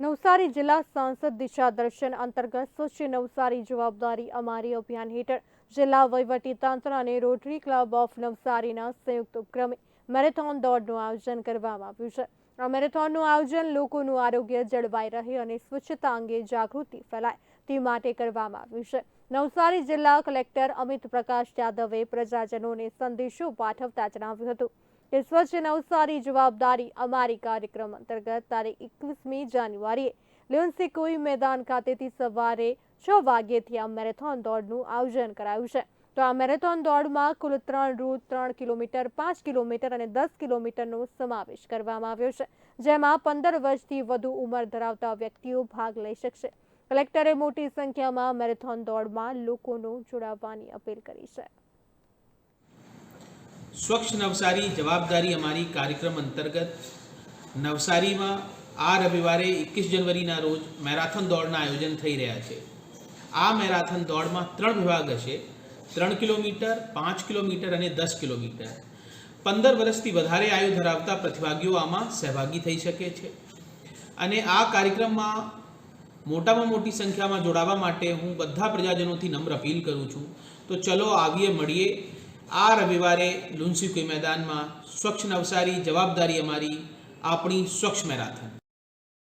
નવસારી જિલ્લા સાંસદ દિશા દર્શન અંતર્ગત સ્વચ્છ નવસારી જવાબદારી અમારી અભિયાન હેઠળ જિલ્લા વહીવટીતંત્ર અને રોટરી ક્લબ ઓફ નવસારીના સંયુક્ત ઉપક્રમે મેરેથોન દોડનું આયોજન કરવામાં આવ્યું છે. આ મેરેથોનનું આયોજન લોકોનું આરોગ્ય જળવાઈ રહે અને સ્વચ્છતા અંગે જાગૃતિ ફેલાય. તે માટે કરવામાં આવ્યું છે. નવસારી જિલ્લા કલેક્ટર અમિત પ્રકાશ યાદવે પ્રજાજનોને સંદેશો પાઠવતા જણાવ્યું હતું કે, સ્વચ્છ નવસારી જવાબદારી અમારી કાર્યક્રમ અંતર્ગત તારીખ એકવીસમી જાન્યુઆરીએ લ્યોન્સિકોઈ મેદાન ખાતેથી સવારે છ વાગ્યેથી આ મેરેથોન દોડનું આયોજન કરાયું છે. તો આ મેરેથોન દોડમાં કુલ ત્રણ રૂટ ત્રણ કિલોમીટર, પાંચ કિલોમીટર અને દસ કિલોમીટરનો સમાવેશ કરવામાં આવ્યો છે, જેમાં પંદર વર્ષથી વધુ ઉંમર ધરાવતા વ્યક્તિઓ ભાગ લઈ શકશે. કલેક્ટરે મોટી સંખ્યામાં મેરેથોન દોડમાં લોકોનો જોડાવવાની અપીલ કરી છે. સ્વચ્છ નવસારી જવાબદારી અમારી કાર્યક્રમ અંતર્ગત નવસારીમાં આ રવિવારે એકવીસ જનવરીના રોજ મેરાથોન દોડના આયોજન થઈ રહ્યા છે. આ મેરાથોન દોડમાં ત્રણ વિભાગ હશે. ત્રણ કિલોમીટર, પાંચ કિલોમીટર અને દસ કિલોમીટર. પંદર વર્ષથી વધારે આયુ ધરાવતા પ્રતિભાગીઓ આમાં સહભાગી થઈ શકે છે. અને આ કાર્યક્રમમાં મોટામાં મોટી સંખ્યામાં જોડાવા માટે હું બધા પ્રજાજનોથી નમ્ર અપીલ કરું છું. તો ચલો આવીએ, મળીએ. આ રવિવારે લુન્સીકુઈ મેદાનમાં સ્વચ્છ નવસારી જવાબદારી અમારી આપણી સ્વચ્છ મેરાથન.